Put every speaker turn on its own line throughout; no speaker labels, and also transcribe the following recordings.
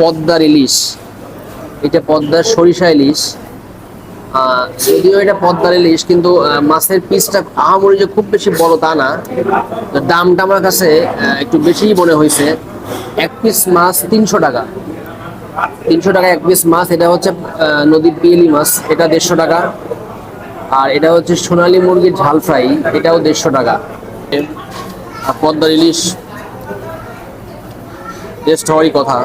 পদ্মার ইলিশ। এটা পদ্মার সরিষা ইলিশ। যদিও এটা পদ্মার ইলিশ, কিন্তু মাছের পিসটা আহামরি যে খুব বেশি বড় তা না। দামটা আমার কাছে একটু বেশিই মনে হয়েছে। এক পিস মাছ তিনশো টাকা। তিনশো টাকা এক পিস মাছ। এটা হচ্ছে নদীর পিয়েলি মাছ। এটা দেড়শো টাকা। আর এটা হচ্ছে সোনালী মুরগির ঝাল ফ্রাই। এটাও দেড়শো টাকা। পদ্মার ইলিশ টেস্ট হওয়ারই কথা।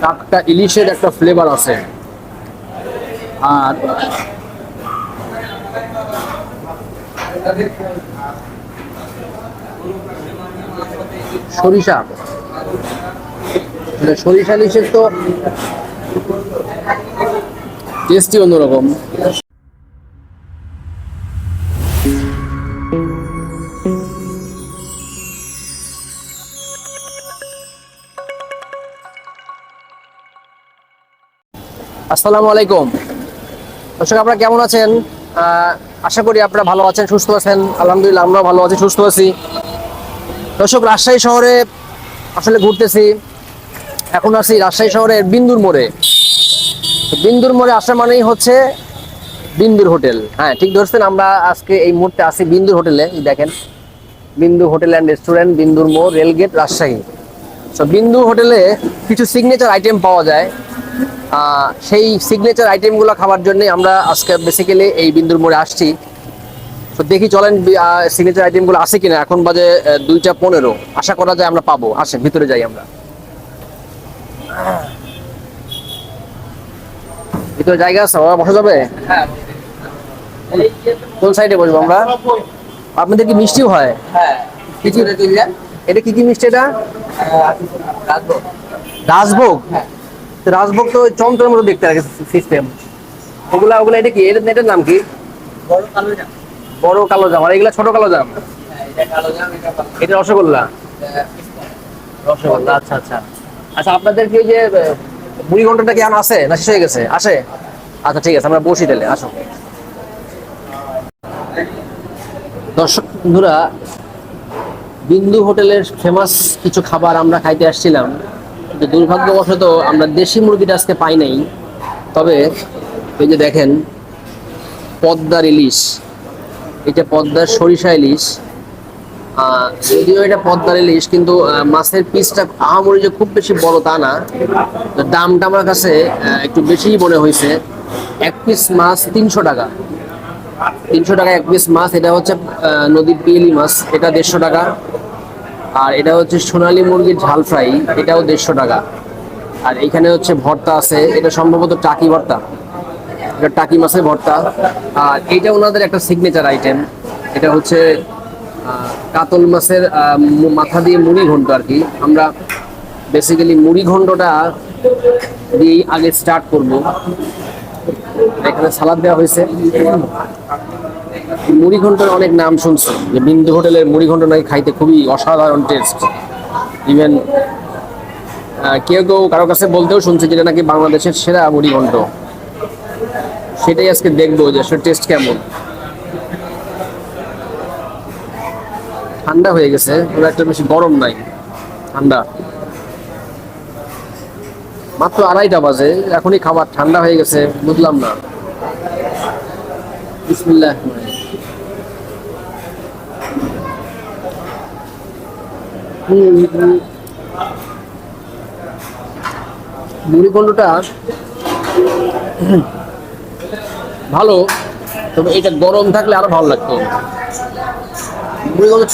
টাটকা ইলিশের একটা ফ্লেভার আছে। আর সরিষা। সরিষা ইলিশের তো টেস্টই অন্যরকম। আসসালামু আলাইকুম। দর্শক, আপনারা কেমন আছেন? আশা করি আপনারা ভালো আছেন, সুস্থ আছেন। আলহামদুলিল্লাহ, আমরাও ভালো আছি, সুস্থ আছি। দর্শক, রাজশাহী শহরে আসলে ঘুরতেছি। এখন আছি রাজশাহী শহরের বিন্দুর মোড়ে। বিন্দুর মোড়ে আসা মানেই হচ্ছে বিন্দুর হোটেল। হ্যাঁ ঠিক ধরছেন, আমরা আজকে এই মুহূর্তে আছি বিন্দুর হোটেলে দেখেন। বিন্দু হোটেল অ্যান্ড রেস্টুরেন্ট, বিন্দুর মোড়, রেলগেট, রাজশাহী। তো বিন্দু হোটেলে কিছু সিগনেচার আইটেম পাওয়া যায়। সেই সিগনেচার আইটেমগুলো খাওয়ার জন্য আমরা আজকে বেসিক্যালি এই বিন্দুর মোড়ে আসছি। তো দেখি চলেন সিগনেচার আইটেমগুলো আছে কিনা। এখন বাজে দুইটা পনেরো। আশা করা যায় আমরা পাবো। আসেন, ভিতরে যাই আমরা। ভিতরে জায়গা আছে বসা যাবে? কোন সাইডে বসবো আমরা? আপনাদের কি মিষ্টিও হয়?
হ্যাঁ।
এটা কি কি মিষ্টি এটা?
রাখব
রাজভোগ।
হ্যাঁ।
তো রাজভোগ তো চন্দ্রের মতো দেখতে লাগে সিস্টেম ওগুলা ওগুলা এটা কি? এটা এটার নাম কি?
বড় কালো জাম।
বড় কালো জাম। আর এগুলা ছোট কালো জাম?
হ্যাঁ এটা কালো জাম এটা
এটা রসগোল্লা? রসগোল্লা আচ্ছা আচ্ছা। আচ্ছা আপনাদের কি ওই যে মুড়ি ঘন্টটা কি এখন আছে? না শেষ হয়ে গেছে? আসে? আচ্ছা ঠিক আছে, আমরা বসি তাহলে, আসো। দর্শক, বন্ধুরা, বিন্দু হোটেলের ফেমাস কিছু খাবার আমরা খাইতে আসছিলাম। কিন্তু দুর্ভাগ্যবশত আমরা দেশি মুরগিটা আজকে পাই নাই। তবে, এই যে দেখেন, পদ্মার ইলিশ। এটা পদ্মার সরিষা ইলিশ। যদিও এটা পদ্মার ইলিশ, কিন্তু মাছের পিসটা আহামরি যে খুব বেশি বড় তা না। দামটা আমার কাছে একটু বেশিই মনে হয়েছে। এক পিস মাছ তিনশো টাকা। তিনশো টাকা এক পিস মাছ, এটা হচ্ছে নদীর পিয়েলি মাছ, এটা দেড়শো টাকা। আর এটা হচ্ছে সোনালী মুরগির ঝাল ফ্রাই, এটাও দেড়শো টাকা। আর এখানে হচ্ছে ভর্তা আছে, এটা সম্ভবত টাকি ভর্তা। এটা টাকি মাছের ভর্তা। আর এটা ওনাদের একটা সিগনেচার আইটেম এটা হচ্ছে কাতল মাছের মাথা দিয়ে মুড়ি ঘন্ট আর কি। আমরা বেসিক্যালি মুড়ি ঘন্টটা দিয়েই আগে স্টার্ট করব। এখানে সালাদ দেওয়া হয়েছে। মুড়ি ঘন্টর অনেক নাম শুনছি। যে বিন্দু হোটেলের মুড়ি ঘন্ট নাকি খাইতে খুবই অসাধারণ টেস্ট ইভেন কেউ কেউ কারও কাছে বলতেও শুনছি যেটা নাকি বাংলাদেশের সেরা মুড়ি ঘন্ট সেটাই আজকে দেখব যে আসলে টেস্ট কেমন। ঠান্ডা হয়ে গেছে খুব একটা বেশি গরম নাই, ঠান্ডা। মাত্র আড়াইটা বাজে, এখনই খাবার ঠান্ডা হয়ে গেছে, বুঝলাম না। বিসমিল্লাহ। ভালো, তবে এটা গরম থাকলে আরও ভালো লাগতো।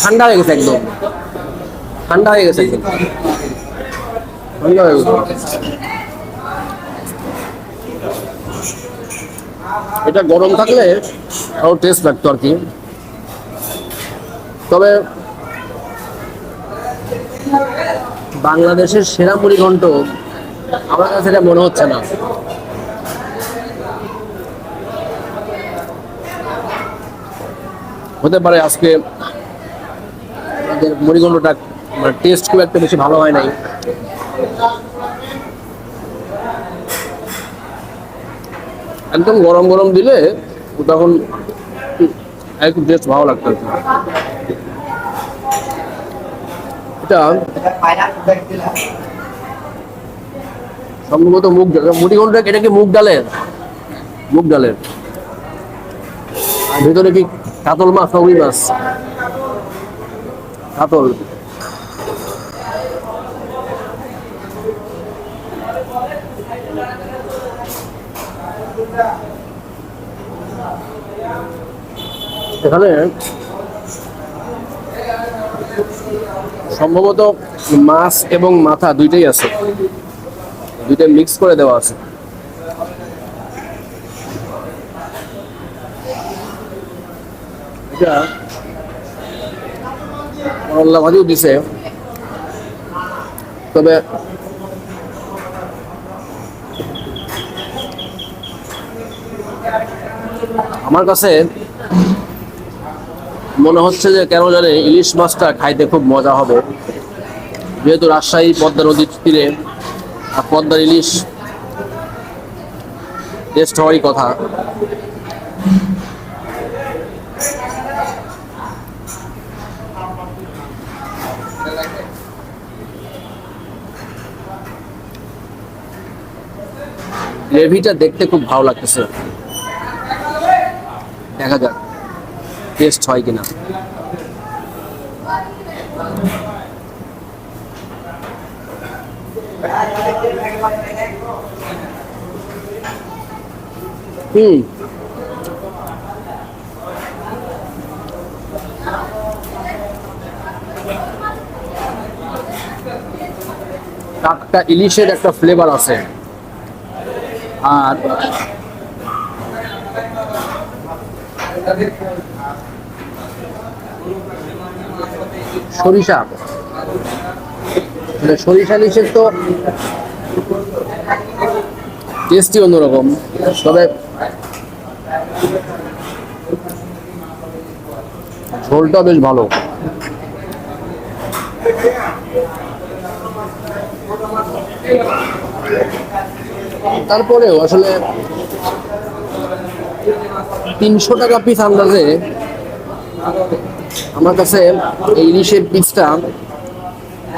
ঠান্ডা হয়ে গেছে একদম। ঠান্ডা হয়ে গেছে একদম। ঠান্ডা হয়ে গেছে। এটা গরম থাকলে আরও টেস্ট লাগতো আর কি। তবে বাংলাদেশের সেরা মুড়ি আমার কাছে এটা মনে হচ্ছে না। হতে পারে আজকে আমাদের মুড়িঘণ্টটা মানে টেস্ট খুব একটা বেশি ভালো হয় নাই। একদম গরম গরম দিলে তখন একটু টেস্ট ভালো লাগতো। এটা সম্ভবত এটা কি মুগ ডালের? মুগ ডালের। ভেতরে কি কাতল মাছ না মাছ? কাতল। এখানে সম্ভবত মাছ এবং মাথা দুইটাই আছে। দুইটা মিক্স করে দেওয়া আছে। এটা করল্লা ভাজিও দিছে। তবে আমার কাছে মনে হচ্ছে যে কেন জানে ইলিশ মাছটা খাইতে খুব মজা হবে। যেহেতু রাজশাহী পদ্মা নদীর তীরে আর পদ্মার ইলিশ টেস্ট হওয়ারই কথা। গ্রেভিটা দেখতে খুব ভালো লাগতেছে। দেখা যাক টেস্ট হয় কিনা। হুম। টাটকা ইলিশের একটা ফ্লেভার আছে। আর সরিষা সরিষা ইলিশের তো টেস্টই অন্যরকম তবে ঝোলটা বেশ ভালো। তারপরেও আসলে তিনশো টাকা পিস আন্দাজে আমার কাছে এই ইলিশের পিসটা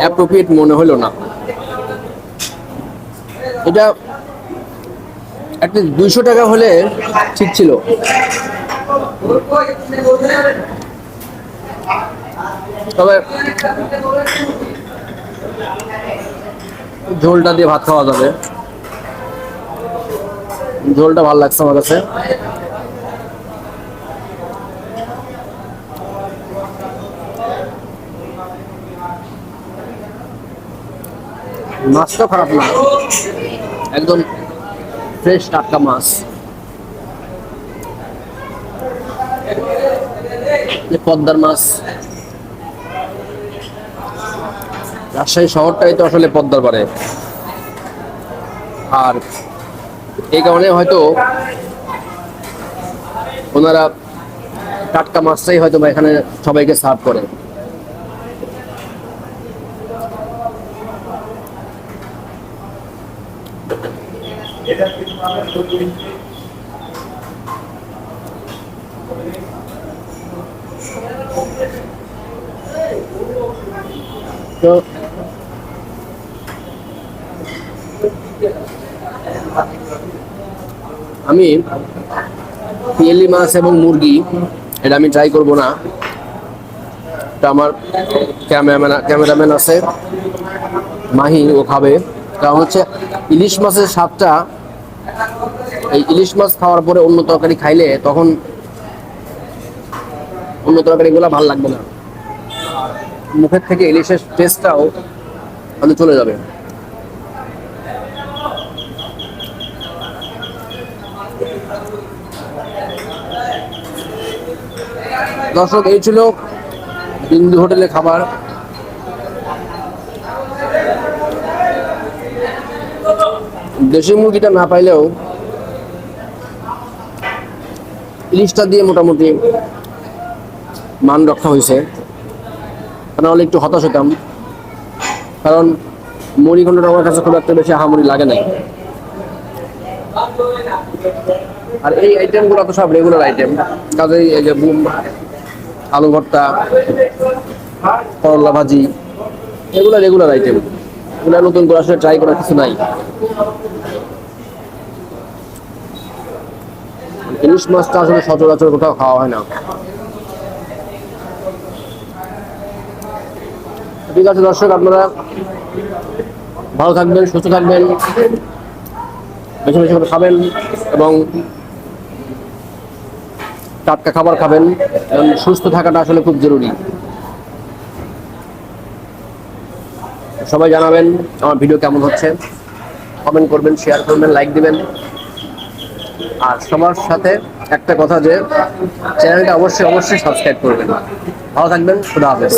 অ্যাপ্রোপ্রিয়েট মনে হলো না। এটা দুইশো টাকা হলে ঠিক ছিল। তবে ঝোলটা দিয়ে ভাত খাওয়া যাবে। ঝোলটা ভালো লাগছে আমার কাছে। মাছটা খারাপ না। একদম ফ্রেশ টাটকা মাছ। পদ্মার মাছ। রাজশাহী শহরটাই তো আসলে পদ্মার পারে আর এই কারণে হয়তো ওনারা টাটকা মাছটাই হয়তো বা এখানে সবাইকে সার্ভ করে। তো আমি পিয়েলি মাছ এবং মুরগি, এটা আমি ট্রাই করব না। এটা আমার ক্যামেরাম্যান ক্যামেরাম্যান আছে, মাহি ও খাবে। কারণ হচ্ছে ইলিশ মাছের স্বাদটা, এই ইলিশ মাছ খাওয়ার পরে অন্য তরকারি খাইলে তখন অন্য তরকারিগুলো ভালো লাগবে না। মুখের থেকে ইলিশের টেস্টটাও হয়তো চলে যাবে। দর্শক, এই ছিল বিন্দু হোটেলে খাবার। দেশি মুরগিটা না পাইলেও ইলিশটা দিয়ে মোটামুটি মান রক্ষা হয়েছে। তা নাহলে একটু হতাশ হতাম, কারণ মুড়ি ঘন্টটা আমার কাছে খুব একটা বেশি আহামরি লাগে নাই। আর এই আইটেমগুলো তো সব রেগুলার আইটেম কাজেই এই যে বুম, আলু ভর্তা, করলা ভাজি, এগুলো রেগুলার আইটেম এগুলো নতুন করে আসলে ট্রাই করার কিছু নাই। ইলিশ মাছটা আসলে সচরাচর কোথাও খাওয়া হয় না। ঠিক আছে দর্শক, আপনারা ভালো থাকবেন, সুস্থ থাকবেন, বেশি বেশি করে খাবেন এবং টাটকা খাবার খাবেন সুস্থ থাকাটা আসলে খুব জরুরি। সবাই জানাবেন আমার ভিডিও কেমন হচ্ছে। কমেন্ট করবেন শেয়ার করবেন লাইক দিবেন। আর সবার সাথে একটা কথা যে চ্যানেলটা অবশ্যই অবশ্যই সাবস্ক্রাইব করবেন। ভালো থাকবেন, খুদা হাফেজ।